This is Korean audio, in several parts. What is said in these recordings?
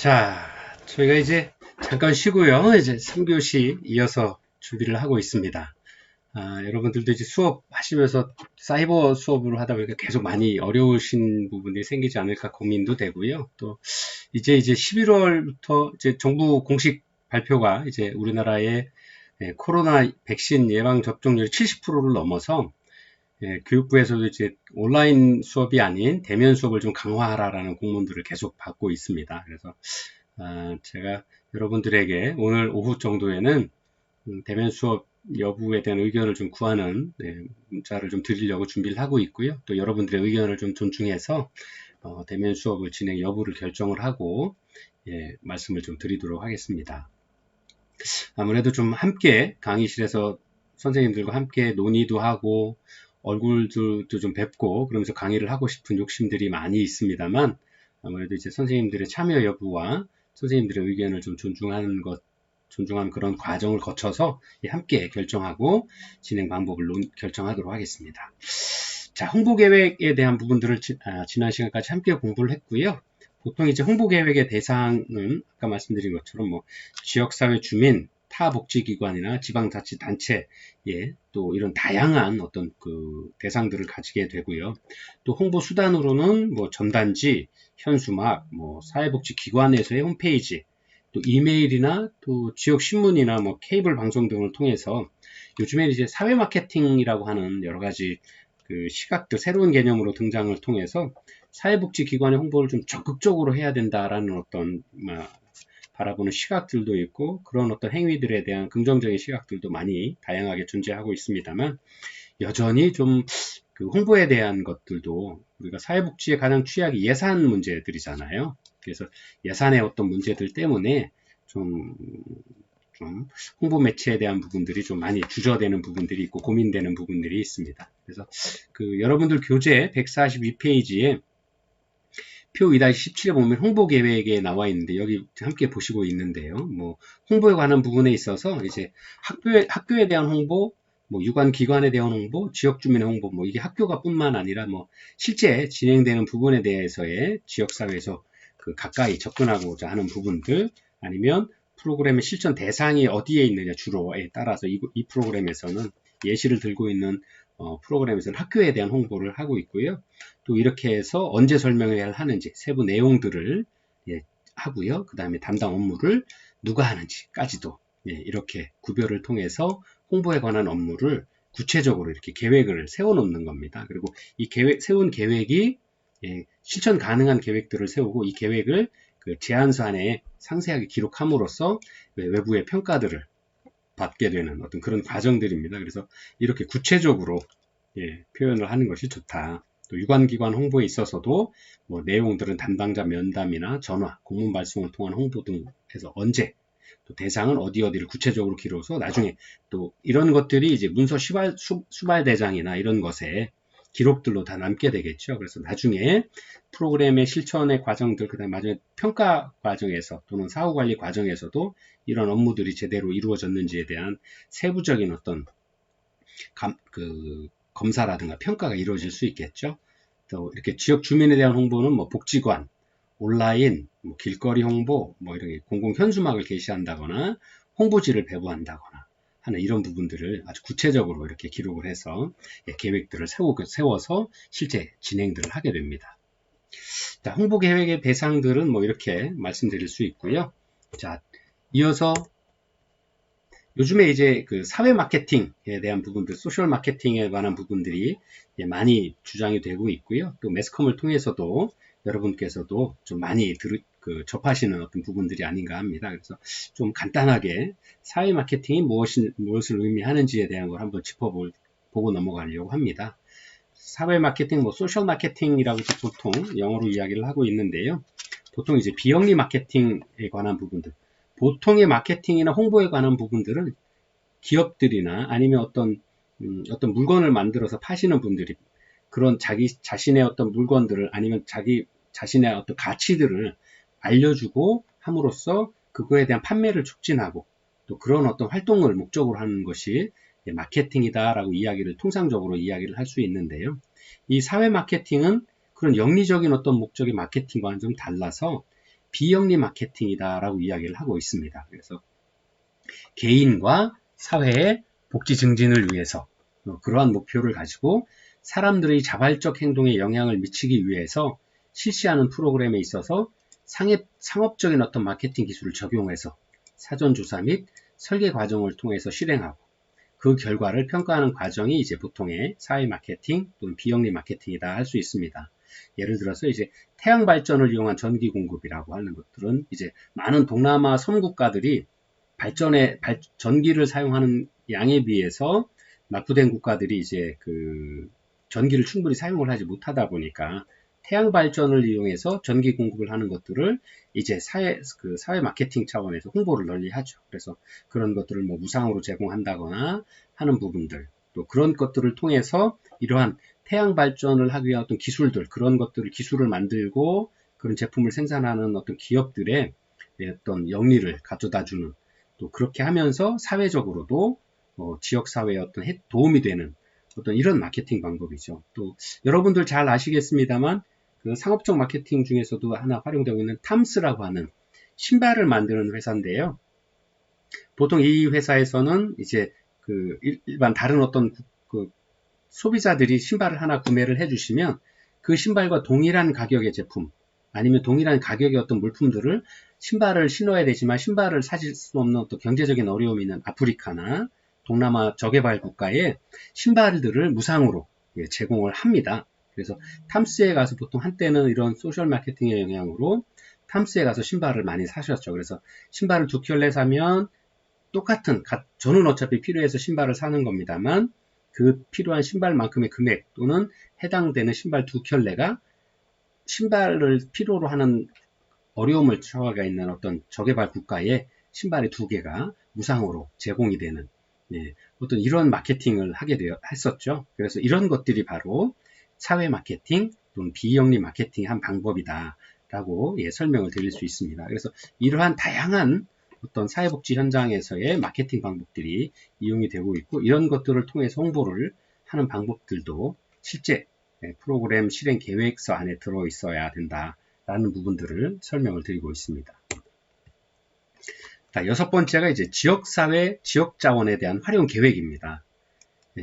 자, 저희가 이제 잠깐 쉬고요. 이제 3교시 이어서 준비를 하고 있습니다. 아, 여러분들도 이제 수업 하시면서 사이버 수업으로 하다 보니까 계속 많이 어려우신 부분이 생기지 않을까 고민도 되고요. 또 이제 이제 11월부터 이제 정부 공식 발표가 이제 우리나라의 예, 코로나 백신 예방 접종률 70%를 넘어서 예, 교육부에서도 이제 온라인 수업이 아닌 대면 수업을 좀 강화하라라는 공문들을 계속 받고 있습니다. 그래서 아, 제가 여러분들에게 오늘 오후 정도에는 음, 대면 수업 여부에 대한 의견을 좀 구하는 네, 문자를 좀 드리려고 준비를 하고 있고요. 또 여러분들의 의견을 좀 존중해서 어, 대면 수업을 진행 여부를 결정을 하고 예, 말씀을 좀 드리도록 하겠습니다. 아무래도 좀 함께 강의실에서 선생님들과 함께 논의도 하고 얼굴도 좀 뵙고 그러면서 강의를 하고 싶은 욕심들이 많이 있습니다만 아무래도 이제 선생님들의 참여 여부와 선생님들의 의견을 좀 존중하는 것, 존중하는 그런 과정을 거쳐서 함께 결정하고 진행 방법을 논, 결정하도록 하겠습니다. 자, 홍보 계획에 대한 부분들을 지, 아, 지난 시간까지 함께 공부를 했고요. 보통 이제 홍보 계획의 대상은 아까 말씀드린 것처럼 뭐 지역사회 주민, 타 복지기관이나 지방자치단체, 예, 또 이런 다양한 어떤 그 대상들을 가지게 되고요. 또 홍보 수단으로는 뭐 전단지, 현수막, 뭐 사회복지기관에서의 홈페이지, 또 이메일이나 또 지역 신문이나 뭐 케이블 방송 등을 통해서 요즘에 이제 사회 마케팅이라고 하는 여러 가지 그 시각들 새로운 개념으로 등장을 통해서 사회복지기관의 홍보를 좀 적극적으로 해야 된다라는 어떤 바라보는 시각들도 있고 그런 어떤 행위들에 대한 긍정적인 시각들도 많이 다양하게 존재하고 있습니다만 여전히 좀 그 홍보에 대한 것들도 우리가 사회복지의 가장 취약이 예산 문제들이잖아요. 그래서 예산의 어떤 문제들 때문에 좀, 좀 홍보 매체에 대한 부분들이 좀 많이 주저되는 부분들이 있고 고민되는 부분들이 있습니다. 그래서 그 여러분들 교재 142페이지에 표 2-17에 보면 홍보 계획에 나와 있는데 여기 함께 보시고 있는데요. 뭐 홍보에 관한 부분에 있어서 이제 학교에 학교에 대한 홍보, 뭐 유관 기관에 대한 홍보, 지역 주민의 홍보, 뭐 이게 학교가 뿐만 아니라 뭐 실제 진행되는 부분에 대해서의 지역 사회에서 그 가까이 접근하고자 하는 부분들 아니면 프로그램의 실천 대상이 어디에 있느냐 주로에 따라서 이, 이 프로그램에서는 예시를 들고 있는 어, 프로그램에서는 학교에 대한 홍보를 하고 있고요. 또 이렇게 해서 언제 설명해야 하는지 세부 내용들을 예, 하고요. 그 다음에 담당 업무를 누가 하는지까지도 예, 이렇게 구별을 통해서 홍보에 관한 업무를 구체적으로 이렇게 계획을 세워놓는 겁니다. 그리고 이 계획, 세운 계획이 예, 실천 가능한 계획들을 세우고 이 계획을 그 제안서 안에 상세하게 기록함으로써 외부의 평가들을 받게 되는 어떤 그런 과정들입니다. 그래서 이렇게 구체적으로 예, 표현을 하는 것이 좋다. 또 유관기관 홍보에 있어서도 뭐 내용들은 담당자 면담이나 전화, 공문 발송을 통한 홍보 등 해서 언제 또 대상은 어디 어디를 구체적으로 기록해서 나중에 또 이런 것들이 이제 문서 수발, 수, 수발 대장이나 이런 것에 기록들로 다 남게 되겠죠. 그래서 나중에 프로그램의 실천의 과정들, 그 다음에 나중에 평가 과정에서 또는 사후 관리 과정에서도 이런 업무들이 제대로 이루어졌는지에 대한 세부적인 어떤 감, 그 검사라든가 평가가 이루어질 수 있겠죠. 또 이렇게 지역 주민에 대한 홍보는 뭐 복지관, 온라인, 뭐 길거리 홍보, 뭐 이런 공공 현수막을 게시한다거나 홍보지를 배부한다거나 하는 이런 부분들을 아주 구체적으로 이렇게 기록을 해서 예, 계획들을 세워서 실제 진행들을 하게 됩니다. 자, 홍보 계획의 대상들은 뭐 이렇게 말씀드릴 수 있고요. 자, 이어서 요즘에 이제 그 사회 마케팅에 대한 부분들, 소셜 마케팅에 관한 부분들이 많이 주장이 되고 있고요. 또 매스컴을 통해서도 여러분께서도 좀 많이 들, 그 접하시는 어떤 부분들이 아닌가 합니다. 그래서 좀 간단하게 사회 마케팅이 무엇이, 무엇을 의미하는지에 대한 걸 한번 짚어볼, 보고 넘어가려고 합니다. 사회 마케팅, 뭐 소셜 마케팅이라고 보통 영어로 이야기를 하고 있는데요. 보통 이제 비영리 마케팅에 관한 부분들, 보통의 마케팅이나 홍보에 관한 부분들은 기업들이나 아니면 어떤 음, 어떤 물건을 만들어서 파시는 분들이 그런 자기 자신의 어떤 물건들을 아니면 자기 자신의 어떤 가치들을 알려주고 함으로써 그거에 대한 판매를 촉진하고 또 그런 어떤 활동을 목적으로 하는 것이 마케팅이다라고 이야기를 통상적으로 이야기를 할 수 있는데요. 이 사회 마케팅은 그런 영리적인 어떤 목적의 마케팅과는 좀 달라서 비영리 마케팅이다라고 이야기를 하고 있습니다. 그래서 개인과 사회의 복지 증진을 위해서 어, 그러한 목표를 가지고 사람들의 자발적 행동에 영향을 미치기 위해서 실시하는 프로그램에 있어서 상업, 상업적인 어떤 마케팅 기술을 적용해서 사전조사 및 설계 과정을 통해서 실행하고 그 결과를 평가하는 과정이 이제 보통의 사회 마케팅 또는 비영리 마케팅이다 할 수 있습니다. 예를 들어서 이제 태양 발전을 이용한 전기 공급이라고 하는 것들은 이제 많은 동남아 섬국가들이 발전에 발, 전기를 사용하는 양에 비해서 낙후된 국가들이 이제 그 전기를 충분히 사용을 하지 못하다 보니까 태양 발전을 이용해서 전기 공급을 하는 것들을 이제 사회 그 사회 마케팅 차원에서 홍보를 널리 하죠. 그래서 그런 것들을 뭐 무상으로 제공한다거나 하는 부분들 또 그런 것들을 통해서 이러한 태양 발전을 하기 위한 어떤 기술들 그런 것들을 기술을 만들고 그런 제품을 생산하는 어떤 기업들의 어떤 영리를 가져다 주는 또 그렇게 하면서 사회적으로도 어, 지역 사회에 어떤 도움이 되는 어떤 이런 마케팅 방법이죠. 또 여러분들 잘 아시겠습니다만 그 상업적 마케팅 중에서도 하나 활용되고 있는 탐스라고 하는 신발을 만드는 회사인데요. 보통 이 회사에서는 이제 그 일반 다른 어떤 그 소비자들이 신발을 하나 구매를 해주시면 그 신발과 동일한 가격의 제품 아니면 동일한 가격의 어떤 물품들을 신발을 신어야 되지만 신발을 사실 수 없는 어떤 경제적인 어려움이 있는 아프리카나 동남아 저개발 국가에 신발들을 무상으로 예, 제공을 합니다. 그래서 탐스에 가서 보통 한때는 이런 소셜 마케팅의 영향으로 탐스에 가서 신발을 많이 사셨죠. 그래서 신발을 두 켤레 사면 똑같은 저는 어차피 필요해서 신발을 사는 겁니다만 그 필요한 신발만큼의 금액 또는 해당되는 신발 두 켤레가 신발을 필요로 하는 어려움을 처하가 있는 어떤 저개발 국가에 신발이 두 개가 무상으로 제공이 되는 예, 어떤 이런 마케팅을 하게 되어 했었죠. 그래서 이런 것들이 바로 사회 마케팅 또는 비영리 마케팅의 한 방법이다 라고 예, 설명을 드릴 수 있습니다. 그래서 이러한 다양한 어떤 사회복지 현장에서의 마케팅 방법들이 이용이 되고 있고 이런 것들을 통해서 홍보를 하는 방법들도 실제 예, 프로그램 실행 계획서 안에 들어 있어야 된다라는 부분들을 설명을 드리고 있습니다. 자, 여섯 번째가 이제 지역사회, 지역자원에 대한 활용 계획입니다. 예,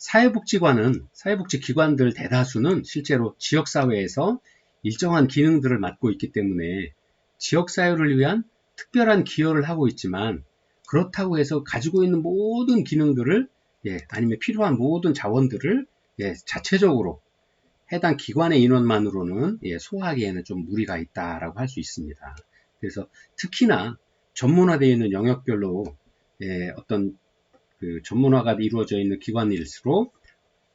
사회복지관은, 사회복지 기관들 대다수는 실제로 지역사회에서 일정한 기능들을 맡고 있기 때문에 지역사회를 위한 특별한 기여를 하고 있지만 그렇다고 해서 가지고 있는 모든 기능들을 예, 아니면 필요한 모든 자원들을 예, 자체적으로 해당 기관의 인원만으로는 예, 소화하기에는 좀 무리가 있다라고 할 수 있습니다. 그래서 특히나 전문화되어 있는 영역별로 예, 어떤 그 전문화가 이루어져 있는 기관일수록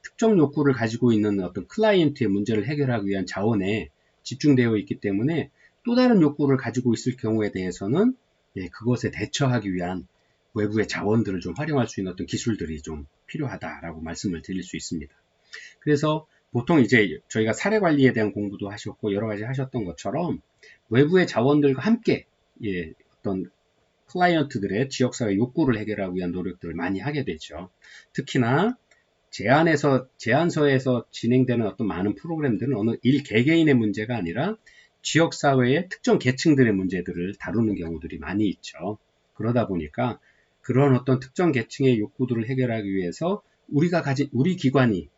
특정 욕구를 가지고 있는 어떤 클라이언트의 문제를 해결하기 위한 자원에 집중되어 있기 때문에 또 다른 욕구를 가지고 있을 경우에 대해서는 예, 그것에 대처하기 위한 외부의 자원들을 좀 활용할 수 있는 어떤 기술들이 좀 필요하다라고 말씀을 드릴 수 있습니다. 그래서 보통 이제 저희가 사례 관리에 대한 공부도 하셨고 여러 가지 하셨던 것처럼 외부의 자원들과 함께 예, 어떤 클라이언트들의 지역사회 욕구를 해결하기 위한 노력들을 많이 하게 되죠. 특히나 제안에서 제안서에서 진행되는 어떤 많은 프로그램들은 어느 일 개개인의 문제가 아니라 지역사회의 특정 계층들의 문제들을 다루는 경우들이 많이 있죠. 그러다 보니까 그런 어떤 특정 계층의 욕구들을 해결하기 위해서 우리가 가진 우리 기관이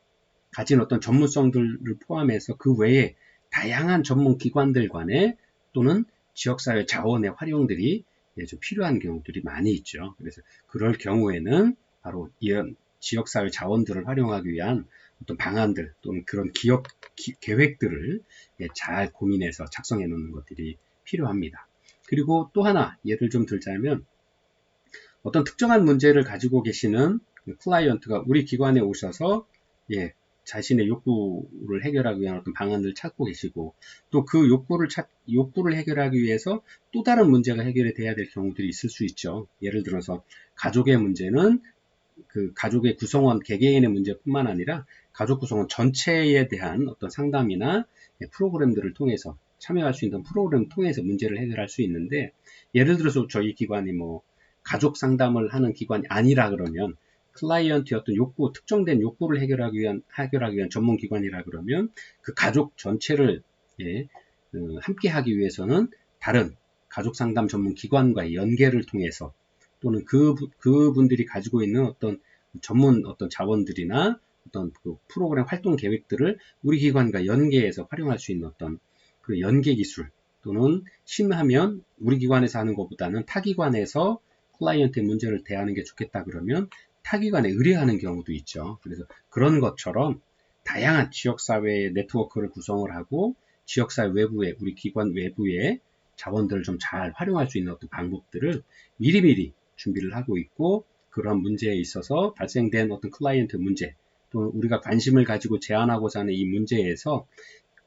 가진 어떤 전문성들을 포함해서 그 외에 다양한 전문 기관들 간의 또는 지역사회 자원의 활용들이 예, 좀 필요한 경우들이 많이 있죠. 그래서 그럴 경우에는 바로 이런 지역사회 자원들을 활용하기 위한 어떤 방안들 또는 그런 기업 기, 계획들을 예, 잘 고민해서 작성해 놓는 것들이 필요합니다. 그리고 또 하나 예를 좀 들자면 어떤 특정한 문제를 가지고 계시는 그 클라이언트가 우리 기관에 오셔서 예, 자신의 욕구를 해결하기 위한 어떤 방안을 찾고 계시고 또 그 욕구를 찾, 욕구를 해결하기 위해서 또 다른 문제가 해결이 돼야 될 경우들이 있을 수 있죠. 예를 들어서 가족의 문제는 그 가족의 구성원 개개인의 문제뿐만 아니라 가족 구성원 전체에 대한 어떤 상담이나 프로그램들을 통해서 참여할 수 있는 프로그램 통해서 문제를 해결할 수 있는데 예를 들어서 저희 기관이 뭐 가족 상담을 하는 기관이 아니라 그러면 클라이언트의 어떤 욕구, 특정된 욕구를 해결하기 위한, 해결하기 위한 전문 기관이라 그러면 그 가족 전체를 예, 어, 함께 하기 위해서는 다른 가족 상담 전문 기관과의 연계를 통해서 또는 그, 그 분들이 가지고 있는 어떤 전문 어떤 자원들이나 어떤 그 프로그램 활동 계획들을 우리 기관과 연계해서 활용할 수 있는 어떤 그 연계 기술 또는 심하면 우리 기관에서 하는 것보다는 타 기관에서 클라이언트의 문제를 대하는 게 좋겠다 그러면 타 기관에 의뢰하는 경우도 있죠. 그래서 그런 것처럼 다양한 지역사회의 네트워크를 구성을 하고 지역사회 외부에 우리 기관 외부에 자원들을 좀 잘 활용할 수 있는 어떤 방법들을 미리미리 준비를 하고 있고 그런 문제에 있어서 발생된 어떤 클라이언트 문제 또 우리가 관심을 가지고 제안하고자 하는 이 문제에서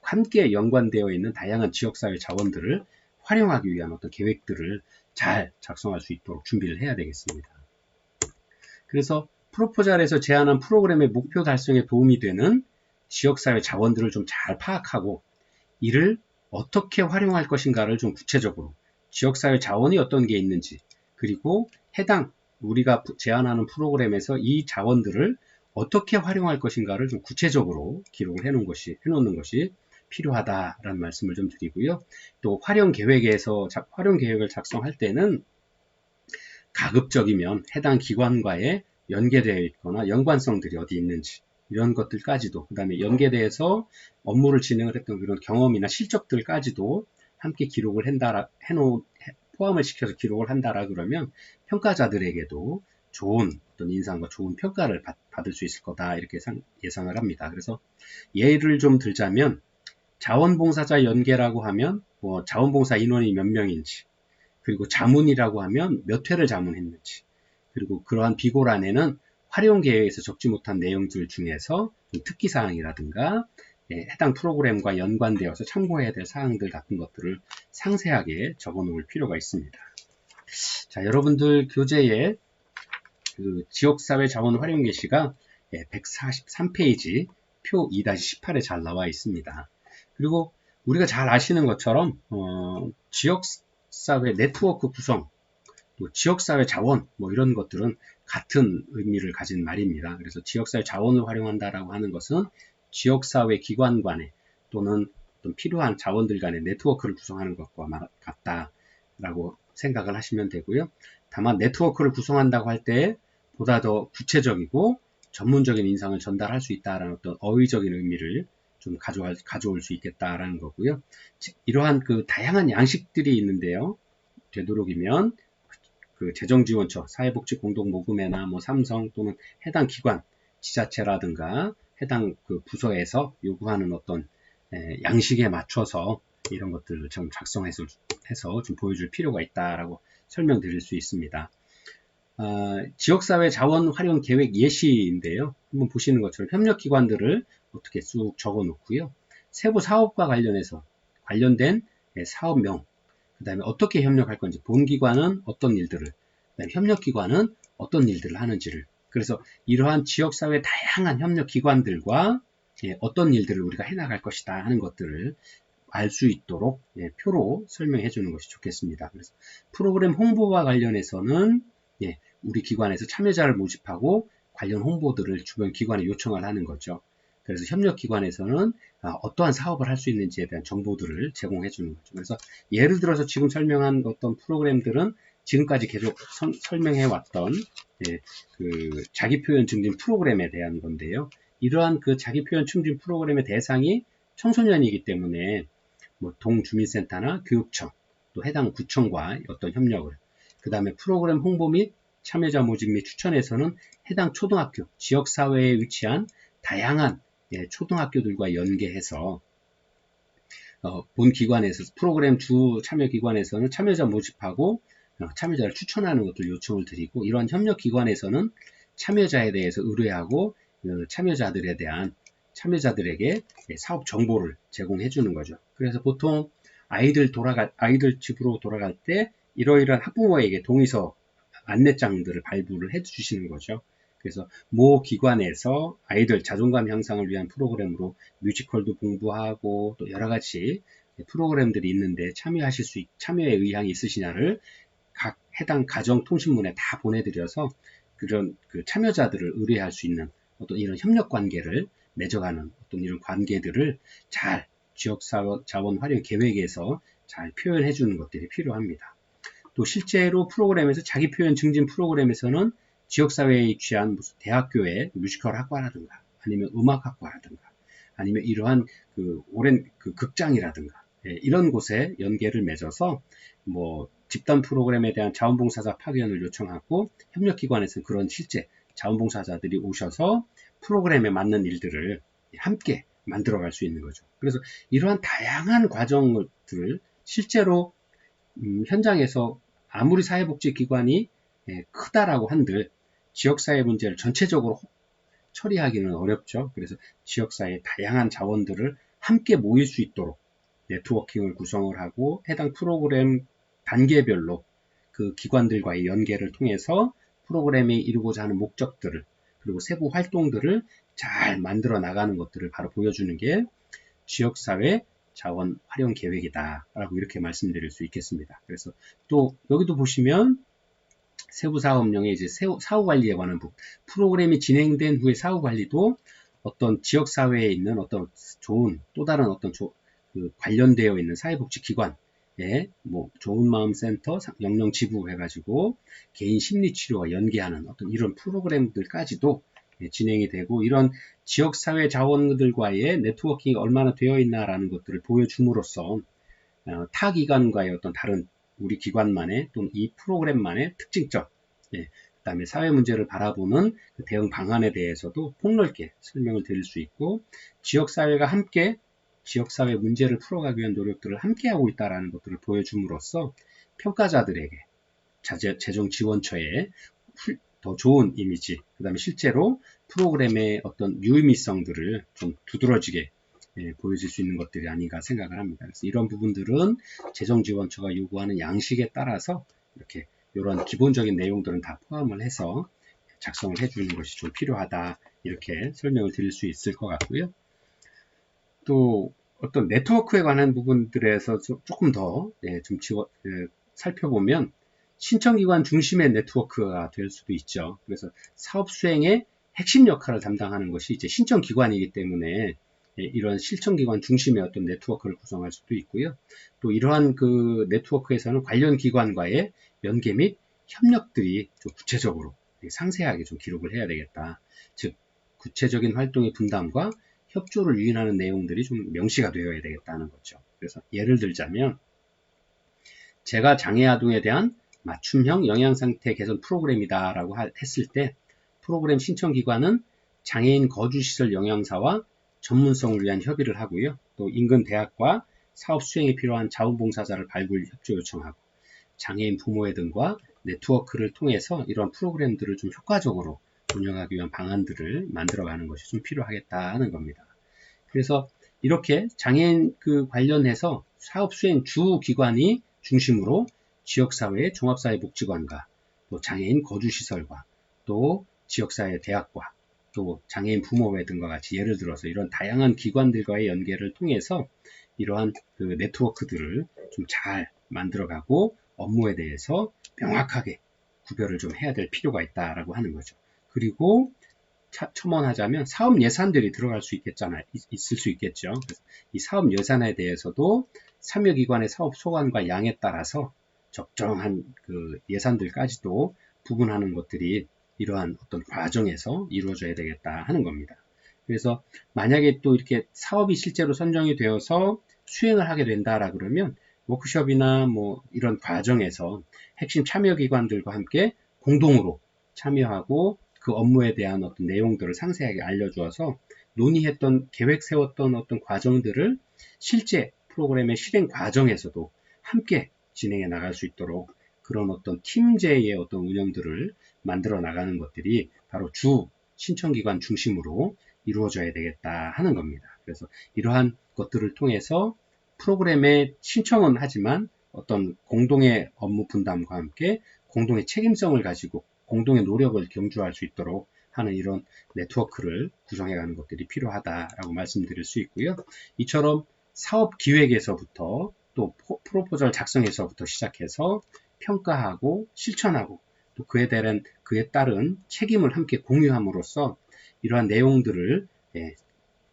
함께 연관되어 있는 다양한 지역사회 자원들을 활용하기 위한 어떤 계획들을 잘 작성할 수 있도록 준비를 해야 되겠습니다. 그래서 프로포잘에서 제안한 프로그램의 목표 달성에 도움이 되는 지역사회 자원들을 좀 잘 파악하고 이를 어떻게 활용할 것인가를 좀 구체적으로 지역사회 자원이 어떤 게 있는지 그리고 해당 우리가 제안하는 프로그램에서 이 자원들을 어떻게 활용할 것인가를 좀 구체적으로 기록을 해놓은 것이 해놓는 것이 필요하다라는 말씀을 좀 드리고요. 또 활용 계획에서 활용 계획을 작성할 때는 가급적이면 해당 기관과의 연계되어 있거나 연관성들이 어디 있는지 이런 것들까지도 그 다음에 연계돼서 업무를 진행을 했던 그런 경험이나 실적들까지도 함께 기록을 한다라 해놓 포함을 시켜서 기록을 한다라 그러면 평가자들에게도 좋은 어떤 인상과 좋은 평가를 받, 을수 있을 거다 이렇게 상, 예상을 합니다. 그래서 예를 좀 들자면 자원봉사자 연계라고 하면 뭐 자원봉사 인원이 몇 명인지 그리고 자문이라고 하면 몇 회를 자문했는지 그리고 그러한 비고란에는 활용 계획에서 적지 못한 내용들 중에서 특기 사항이라든가 예, 해당 프로그램과 연관되어서 참고해야 될 사항들 같은 것들을 상세하게 적어 놓을 필요가 있습니다. 자, 여러분들 교재에 그 지역사회 자원 활용 게시가 143페이지 표 2-18에 잘 나와 있습니다. 그리고 우리가 잘 아시는 것처럼 어, 지역 사회 네트워크 구성, 또 지역사회 자원 뭐 이런 것들은 같은 의미를 가진 말입니다. 그래서 지역사회 자원을 활용한다라고 하는 것은 지역사회 기관 간에 또는 어떤 필요한 자원들 간의 네트워크를 구성하는 것과 같다라고 생각을 하시면 되고요. 다만 네트워크를 구성한다고 할 때 보다 더 구체적이고 전문적인 인상을 전달할 수 있다라는 어떤 어휘적인 의미를 좀 가져갈, 가져올 수 있겠다라는 거고요. 이러한 그 다양한 양식들이 있는데요. 되도록이면 그 재정지원처, 사회복지공동모금회나 뭐 삼성 또는 해당 기관, 지자체라든가 해당 그 부서에서 요구하는 어떤 양식에 맞춰서 이런 것들을 좀 작성해서 해서 좀 보여줄 필요가 있다라고 설명드릴 수 있습니다. 아, 지역사회 자원 활용 계획 예시인데요. 한번 보시는 것처럼 협력기관들을 어떻게 쑥 적어 놓고요. 세부 사업과 관련해서 관련된 사업명, 그 다음에 어떻게 협력할 건지, 본기관은 어떤 일들을, 협력기관은 어떤 일들을 하는지를. 그래서 이러한 지역사회 다양한 협력기관들과 예, 어떤 일들을 우리가 해나갈 것이다 하는 것들을 알 수 있도록 예, 표로 설명해 주는 것이 좋겠습니다. 그래서 프로그램 홍보와 관련해서는 예, 우리 기관에서 참여자를 모집하고 관련 홍보들을 주변 기관에 요청을 하는 거죠. 그래서 협력기관에서는 아, 어떠한 사업을 할 수 있는지에 대한 정보들을 제공해 주는 거죠. 그래서 예를 들어서 지금 설명한 어떤 프로그램들은 지금까지 계속 선, 설명해 왔던 예, 그 자기 표현 증진 프로그램에 대한 건데요. 이러한 그 자기 표현 증진 프로그램의 대상이 청소년이기 때문에 뭐 동주민센터나 교육청 또 해당 구청과 어떤 협력을 그 다음에 프로그램 홍보 및 참여자 모집 및 추천에서는 해당 초등학교 지역사회에 위치한 다양한 예, 초등학교들과 연계해서 어, 본 기관에서 프로그램 주 참여 기관에서는 참여자 모집하고 어, 참여자를 추천하는 것들 요청을 드리고 이러한 협력 기관에서는 참여자에 대해서 의뢰하고 어, 참여자들에 대한 참여자들에게 예, 사업 정보를 제공해 주는 거죠. 그래서 보통 아이들 돌아갈 아이들 집으로 돌아갈 때 이러이러한 학부모에게 동의서 안내장들을 발부를 해 주시는 거죠. 그래서 모 기관에서 아이들 자존감 향상을 위한 프로그램으로 뮤지컬도 공부하고 또 여러 가지 프로그램들이 있는데 참여하실 수, 참여의 의향이 있으시냐를 각 해당 가정 통신문에 다 보내드려서 그런 그 참여자들을 의뢰할 수 있는 어떤 이런 협력 관계를 맺어가는 어떤 이런 관계들을 잘 지역사원 자원 활용 계획에서 잘 표현해 주는 것들이 필요합니다. 또 실제로 프로그램에서 자기 표현 증진 프로그램에서는 지역사회에 취한 무슨 대학교의 뮤지컬 학과라든가 아니면 음악 학과라든가 아니면 이러한 그 오랜 그 극장이라든가 예, 이런 곳에 연계를 맺어서 뭐 집단 프로그램에 대한 자원봉사자 파견을 요청하고 협력기관에서는 그런 실제 자원봉사자들이 오셔서 프로그램에 맞는 일들을 함께 만들어갈 수 있는 거죠. 그래서 이러한 다양한 과정들을 실제로 음, 현장에서 아무리 사회복지기관이 예, 크다라고 한들 지역사회 문제를 전체적으로 처리하기는 어렵죠. 그래서 지역사회의 다양한 자원들을 함께 모일 수 있도록 네트워킹을 구성을 하고 해당 프로그램 단계별로 그 기관들과의 연계를 통해서 프로그램이 이루고자 하는 목적들을 그리고 세부 활동들을 잘 만들어 나가는 것들을 바로 보여주는 게 지역사회 자원 활용 계획이다라고 이렇게 말씀드릴 수 있겠습니다. 그래서 또 여기도 보시면 세부 사업령에 이제 사후 관리에 관한 부분, 프로그램이 진행된 후에 사후 관리도 어떤 지역 사회에 있는 어떤 좋은 또 다른 어떤 조, 그 관련되어 있는 사회복지기관 예, 뭐 좋은 마음 센터, 영영 지부 해가지고 개인 심리 치료와 연계하는 어떤 이런 프로그램들까지도 예, 진행이 되고 이런 지역 사회 자원들과의 네트워킹이 얼마나 되어 있나라는 것들을 보여줌으로써 어, 타 기관과의 어떤 다른 우리 기관만의 또는 이 프로그램만의 특징점, 예, 그 다음에 사회 문제를 바라보는 그 대응 방안에 대해서도 폭넓게 설명을 드릴 수 있고 지역 사회가 함께 지역사회 문제를 풀어가기 위한 노력들을 함께 하고 있다는 것들을 보여줌으로써 평가자들에게 재정 지원처에 더 좋은 이미지, 그 다음에 실제로 프로그램의 어떤 유의미성들을 좀 두드러지게 예, 보여줄 수 있는 것들이 아닌가 생각을 합니다. 그래서 이런 부분들은 재정지원처가 요구하는 양식에 따라서 이렇게 이런 기본적인 내용들은 다 포함을 해서 작성을 해주는 것이 좀 필요하다 이렇게 설명을 드릴 수 있을 것 같고요. 또 어떤 네트워크에 관한 부분들에서 조금 더좀 네, 지워, 네, 살펴보면 신청기관 중심의 네트워크가 될 수도 있죠. 그래서 사업 수행의 핵심 역할을 담당하는 것이 이제 신청기관이기 때문에 예, 이런 실천기관 중심의 어떤 네트워크를 구성할 수도 있고요. 또 이러한 그 네트워크에서는 관련 기관과의 연계 및 협력들이 좀 구체적으로 상세하게 좀 기록을 해야 되겠다. 즉 구체적인 활동의 분담과 협조를 유인하는 내용들이 좀 명시가 되어야 되겠다는 거죠. 그래서 예를 들자면 제가 장애 아동에 대한 맞춤형 영양상태 개선 프로그램이다라고 했을 때 프로그램 신청기관은 장애인 거주시설 영양사와 전문성을 위한 협의를 하고요. 또 인근 대학과 사업 수행에 필요한 자원봉사자를 발굴 협조 요청하고 장애인 부모회 등과 네트워크를 통해서 이런 프로그램들을 좀 효과적으로 운영하기 위한 방안들을 만들어가는 것이 좀 필요하겠다 하는 겁니다. 그래서 이렇게 장애인 그 관련해서 사업 수행 주 기관이 중심으로 지역사회 종합사회 복지관과 또 장애인 거주시설과 또 지역사회 대학과 또 장애인 부모회 등과 같이 예를 들어서 이런 다양한 기관들과의 연계를 통해서 이러한 그 네트워크들을 좀 잘 만들어가고 업무에 대해서 명확하게 구별을 좀 해야 될 필요가 있다라고 하는 거죠. 그리고 첨언하자면 사업 예산들이 들어갈 수 있겠잖아요. 있, 을수 있겠죠. 이 사업 예산에 대해서도 참여기관의 사업 소관과 양에 따라서 적정한 그 예산들까지도 부분하는 것들이 이러한 어떤 과정에서 이루어져야 되겠다 하는 겁니다. 그래서 만약에 또 이렇게 사업이 실제로 선정이 되어서 수행을 하게 된다라 그러면 워크숍이나 뭐 이런 과정에서 핵심 참여 기관들과 함께 공동으로 참여하고 그 업무에 대한 어떤 내용들을 상세하게 알려주어서 논의했던 계획 세웠던 어떤 과정들을 실제 프로그램의 실행 과정에서도 함께 진행해 나갈 수 있도록 그런 어떤 팀제의 어떤 운영들을 만들어 나가는 것들이 바로 주 신청기관 중심으로 이루어져야 되겠다 하는 겁니다. 그래서 이러한 것들을 통해서 프로그램에 신청은 하지만 어떤 공동의 업무 분담과 함께 공동의 책임성을 가지고 공동의 노력을 경주할 수 있도록 하는 이런 네트워크를 구성해 가는 것들이 필요하다라고 말씀드릴 수 있고요. 이처럼 사업 기획에서부터 또 프로포절 작성에서부터 시작해서 평가하고 실천하고 또 그에 대한 그에 따른 책임을 함께 공유함으로써 이러한 내용들을 예,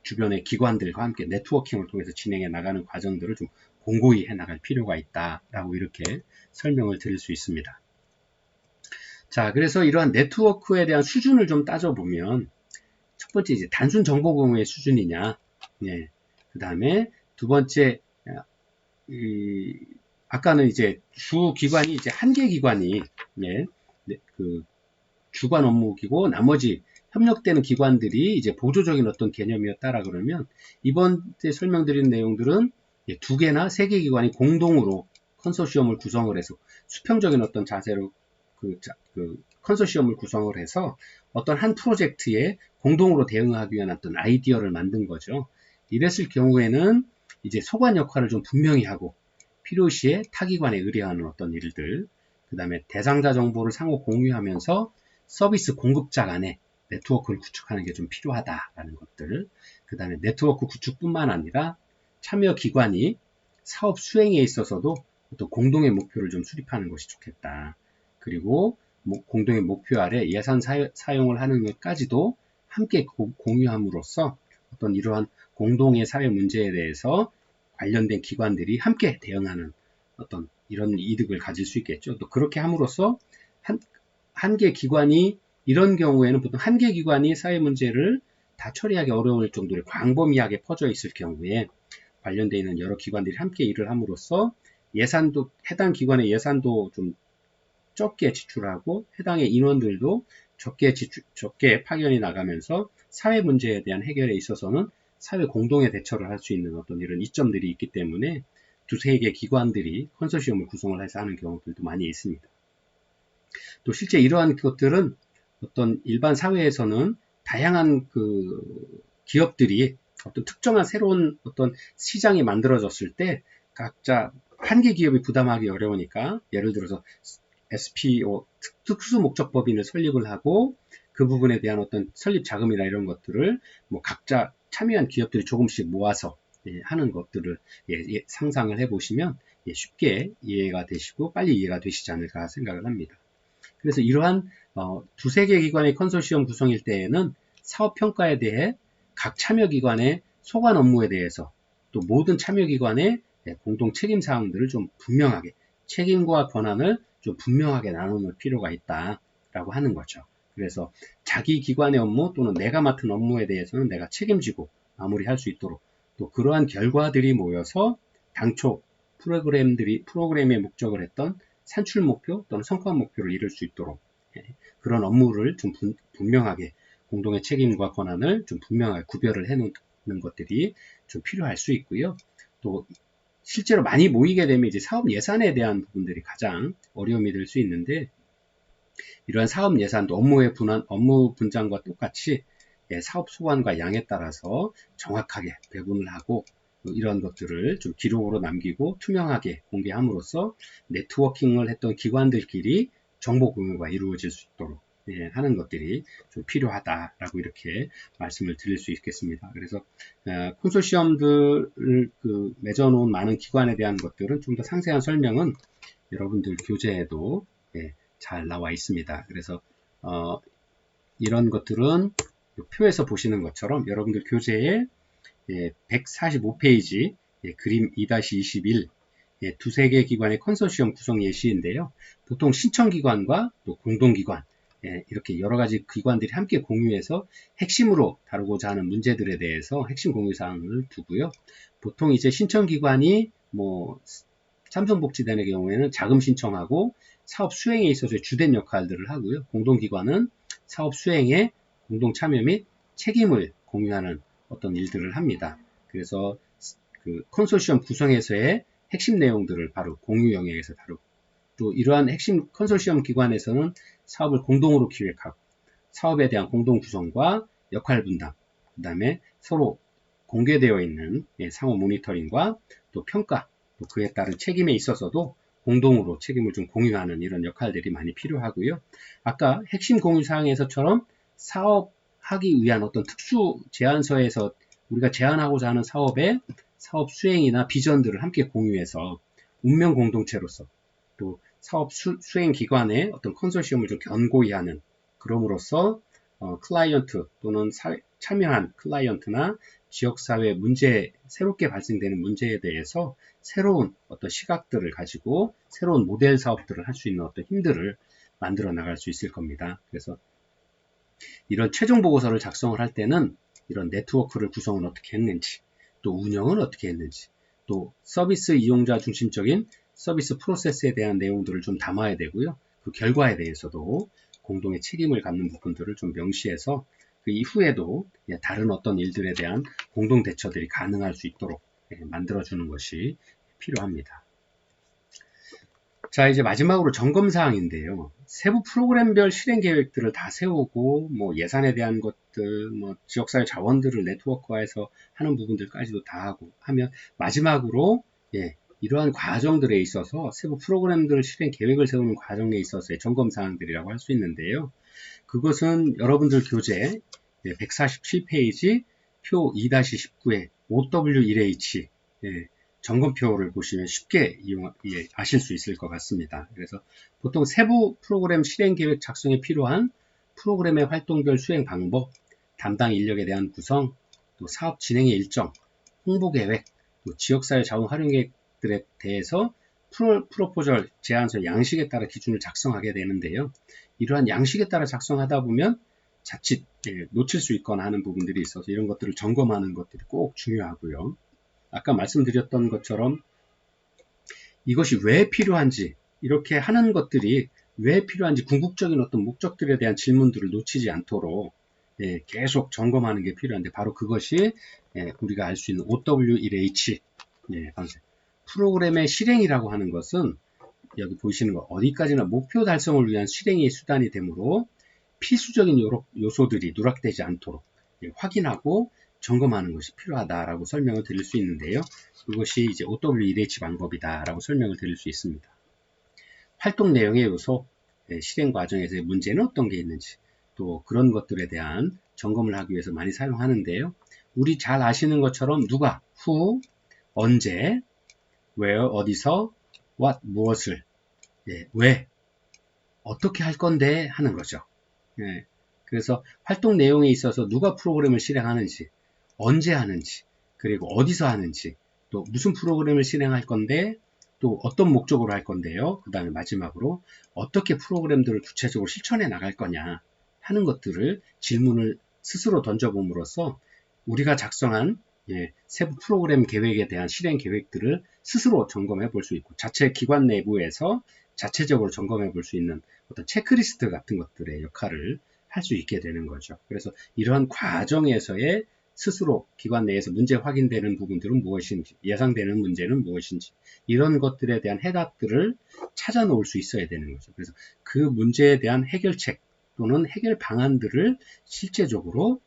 주변의 기관들과 함께 네트워킹을 통해서 진행해 나가는 과정들을 좀 공고히 해 나갈 필요가 있다라고 이렇게 설명을 드릴 수 있습니다. 자, 그래서 이러한 네트워크에 대한 수준을 좀 따져보면 첫 번째 이제 단순 정보 공유의 수준이냐, 네. 그 다음에 두 번째 이, 아까는 이제 주 기관이 이제 한 개 기관이 네, 네, 그 주관 업무기고 나머지 협력되는 기관들이 이제 보조적인 어떤 개념이었다라 그러면 이번 때 설명드린 내용들은 두 개나 세 개 기관이 공동으로 컨소시엄을 구성을 해서 수평적인 어떤 자세로 그, 그 컨소시엄을 구성을 해서 어떤 한 프로젝트에 공동으로 대응하기 위한 어떤 아이디어를 만든 거죠. 이랬을 경우에는 이제 소관 역할을 좀 분명히 하고 필요시에 타기관에 의뢰하는 어떤 일들, 그 다음에 대상자 정보를 상호 공유하면서 서비스 공급자 간에 네트워크를 구축하는 게 좀 필요하다라는 것들, 그 다음에 네트워크 구축뿐만 아니라 참여 기관이 사업 수행에 있어서도 어떤 공동의 목표를 좀 수립하는 것이 좋겠다. 그리고 공동의 목표 아래 예산 사용을 하는 것까지도 함께 공유함으로써 어떤 이러한 공동의 사회 문제에 대해서 관련된 기관들이 함께 대응하는 어떤 이런 이득을 가질 수 있겠죠. 또 그렇게 함으로써 한, 한 개 기관이 이런 경우에는 보통 한 개 기관이 사회 문제를 다 처리하기 어려울 정도로 광범위하게 퍼져 있을 경우에 관련되어 있는 여러 기관들이 함께 일을 함으로써 예산도 해당 기관의 예산도 좀 적게 지출하고 해당의 인원들도 적게 지출, 적게 파견이 나가면서 사회 문제에 대한 해결에 있어서는 사회 공동의 대처를 할 수 있는 어떤 이런 이점들이 있기 때문에 두세 개 기관들이 컨소시엄을 구성을 해서 하는 경우들도 많이 있습니다. 또 실제 이러한 것들은 어떤 일반 사회에서는 다양한 그 기업들이 어떤 특정한 새로운 어떤 시장이 만들어졌을 때 각자 한 개 기업이 부담하기 어려우니까 예를 들어서 SPO 특수 목적 법인을 설립을 하고 그 부분에 대한 어떤 설립 자금이나 이런 것들을 뭐 각자 참여한 기업들이 조금씩 모아서 예, 하는 것들을 예, 예, 상상을 해보시면 예, 쉽게 이해가 되시고 빨리 이해가 되시지 않을까 생각을 합니다. 그래서 이러한 어, 두세 개 기관의 컨소시엄 구성일 때에는 사업 평가에 대해 각 참여 기관의 소관 업무에 대해서 또 모든 참여 기관의 예, 공동 책임 사항들을 좀 분명하게 책임과 권한을 좀 분명하게 나누는 필요가 있다라고 하는 거죠. 그래서 자기 기관의 업무 또는 내가 맡은 업무에 대해서는 내가 책임지고 마무리할 수 있도록 또 그러한 결과들이 모여서 당초 프로그램들이 프로그램의 목적을 했던 산출 목표 또는 성과 목표를 이룰 수 있도록 예, 그런 업무를 좀 분, 분명하게 공동의 책임과 권한을 좀 분명하게 구별을 해놓는 것들이 좀 필요할 수 있고요. 또 실제로 많이 모이게 되면 이제 사업 예산에 대한 부분들이 가장 어려움이 될 수 있는데 이러한 사업 예산도 업무의 분한, 업무 분장과 똑같이 예, 사업 소관과 양에 따라서 정확하게 배분을 하고 이런 것들을 좀 기록으로 남기고 투명하게 공개함으로써 네트워킹을 했던 기관들끼리 정보 공유가 이루어질 수 있도록 예, 하는 것들이 좀 필요하다라고 이렇게 말씀을 드릴 수 있겠습니다. 그래서 어, 콘소시엄들을 그 맺어놓은 많은 기관에 대한 것들은 좀 더 상세한 설명은 여러분들 교재에도 예, 잘 나와 있습니다. 그래서 어, 이런 것들은 표에서 보시는 것처럼 여러분들 교재에 예, 145페이지 예, 그림 2-21 예, 두세 개 기관의 컨소시엄 구성 예시인데요. 보통 신청기관과 또 공동기관 예, 이렇게 여러 가지 기관들이 함께 공유해서 핵심으로 다루고자 하는 문제들에 대해서 핵심 공유사항을 두고요. 보통 이제 신청기관이 뭐 삼성복지단의 경우에는 자금 신청하고 사업 수행에 있어서 주된 역할들을 하고요. 공동기관은 사업 수행에 공동 참여 및 책임을 공유하는 어떤 일들을 합니다. 그래서 그 컨소시엄 구성에서의 핵심 내용들을 바로 공유 영역에서 다루고 또 이러한 핵심 컨소시엄 기관에서는 사업을 공동으로 기획하고 사업에 대한 공동 구성과 역할 분담, 그 다음에 서로 공개되어 있는 예, 상호 모니터링과 또 평가, 또 그에 따른 책임에 있어서도 공동으로 책임을 좀 공유하는 이런 역할들이 많이 필요하고요. 아까 핵심 공유 사항에서처럼 사업하기 위한 어떤 특수 제안서에서 우리가 제안하고자 하는 사업의 사업 수행이나 비전들을 함께 공유해서 운명 공동체로서 또 사업 수, 행 기관의 어떤 컨소시엄을 좀 견고히 하는 그럼으로써 어, 클라이언트 또는 사, 참여한 클라이언트나 지역사회 문제, 새롭게 발생되는 문제에 대해서 새로운 어떤 시각들을 가지고 새로운 모델 사업들을 할 수 있는 어떤 힘들을 만들어 나갈 수 있을 겁니다. 그래서 이런 최종 보고서를 작성을 할 때는 이런 네트워크를 구성은 어떻게 했는지, 또 운영은 어떻게 했는지, 또 서비스 이용자 중심적인 서비스 프로세스에 대한 내용들을 좀 담아야 되고요. 그 결과에 대해서도 공동의 책임을 갖는 부분들을 좀 명시해서 그 이후에도 예, 다른 어떤 일들에 대한 공동 대처들이 가능할 수 있도록 예, 만들어주는 것이 필요합니다. 자, 이제 마지막으로 점검 사항인데요. 세부 프로그램별 실행 계획들을 다 세우고, 뭐 예산에 대한 것들, 뭐 지역사회 자원들을 네트워크화해서 하는 부분들까지도 다 하고 하면 마지막으로 예, 이러한 과정들에 있어서 세부 프로그램들 실행 계획을 세우는 과정에 있어서의 점검 사항들이라고 할 수 있는데요. 그것은 여러분들 교재 147페이지 표 2-19의 OW1H 예, 점검표를 보시면 쉽게 이용, 예, 아실 수 있을 것 같습니다. 그래서 보통 세부 프로그램 실행 계획 작성에 필요한 프로그램의 활동별 수행 방법, 담당 인력에 대한 구성, 또 사업 진행의 일정, 홍보 계획, 또 지역사회 자원 활용 계획들에 대해서 프로, 프로포절 제안서 양식에 따라 기준을 작성하게 되는데요. 이러한 양식에 따라 작성하다 보면 자칫 예, 놓칠 수 있거나 하는 부분들이 있어서 이런 것들을 점검하는 것들이 꼭 중요하고요. 아까 말씀드렸던 것처럼 이것이 왜 필요한지 이렇게 하는 것들이 왜 필요한지 궁극적인 어떤 목적들에 대한 질문들을 놓치지 않도록 예, 계속 점검하는 게 필요한데 바로 그것이 예, 우리가 알 수 있는 OW1H 예, 방식 프로그램의 실행이라고 하는 것은 여기 보시는 거 어디까지나 목표 달성을 위한 실행의 수단이 되므로 필수적인 요소들이 누락되지 않도록 예, 확인하고 점검하는 것이 필요하다라고 설명을 드릴 수 있는데요. 그것이 이제 OW1H 방법이다라고 설명을 드릴 수 있습니다. 활동 내용의 요소, 예, 실행 과정에서의 문제는 어떤 게 있는지, 또 그런 것들에 대한 점검을 하기 위해서 많이 사용하는데요. 우리 잘 아시는 것처럼 누가, 후, 언제, where, 어디서, what, 무엇을, 예, 왜, 어떻게 할 건데 하는 거죠. 예, 그래서 활동 내용에 있어서 누가 프로그램을 실행하는지, 언제 하는지, 그리고 어디서 하는지, 또 무슨 프로그램을 실행할 건데, 또 어떤 목적으로 할 건데요. 그 다음에 마지막으로 어떻게 프로그램들을 구체적으로 실천해 나갈 거냐 하는 것들을 질문을 스스로 던져봄으로써 우리가 작성한 예, 세부 프로그램 계획에 대한 실행 계획들을 스스로 점검해 볼 수 있고 자체 기관 내부에서 자체적으로 점검해 볼 수 있는 어떤 체크리스트 같은 것들의 역할을 할 수 있게 되는 거죠. 그래서 이러한 과정에서의 스스로 기관 내에서 문제 확인되는 부분들은 무엇인지, 예상되는 문제는 무엇인지, 이런 것들에 대한 해답들을 찾아 놓을 수 있어야 되는 거죠. 그래서 그 문제에 대한 해결책 또는 해결 방안들을 실제적으로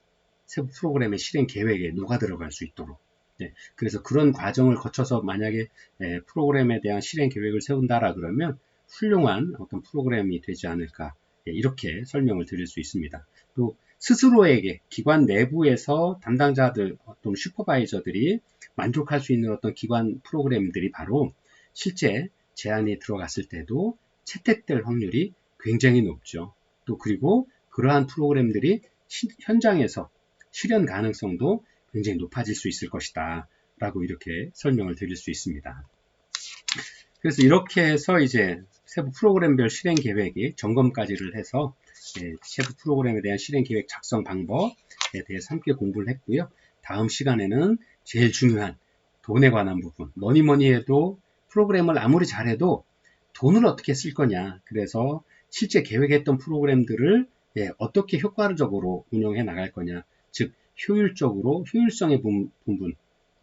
세부 프로그램의 실행 계획에 녹아 들어갈 수 있도록 네, 그래서 그런 과정을 거쳐서 만약에 예, 프로그램에 대한 실행 계획을 세운다라 그러면 훌륭한 어떤 프로그램이 되지 않을까 예, 이렇게 설명을 드릴 수 있습니다. 또 스스로에게 기관 내부에서 담당자들 어떤 슈퍼바이저들이 만족할 수 있는 어떤 기관 프로그램들이 바로 실제 제안이 들어갔을 때도 채택될 확률이 굉장히 높죠. 또 그리고 그러한 프로그램들이 시, 현장에서 실현 가능성도 굉장히 높아질 수 있을 것이다. 라고 이렇게 설명을 드릴 수 있습니다. 그래서 이렇게 해서 이제 세부 프로그램별 실행 계획이 점검까지를 해서 예, 세부 프로그램에 대한 실행 계획 작성 방법에 대해서 함께 공부를 했고요. 다음 시간에는 제일 중요한 돈에 관한 부분. 뭐니 뭐니 해도 프로그램을 아무리 잘해도 돈을 어떻게 쓸 거냐. 그래서 실제 계획했던 프로그램들을 예, 어떻게 효과적으로 운영해 나갈 거냐. 즉 효율적으로 효율성의 부분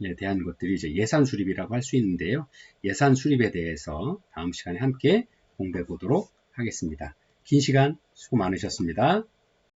에 대한 것들이 이제 예산 수립이라고 할 수 있는데요. 예산 수립에 대해서 다음 시간에 함께 공부해 보도록 하겠습니다. 긴 시간 수고 많으셨습니다.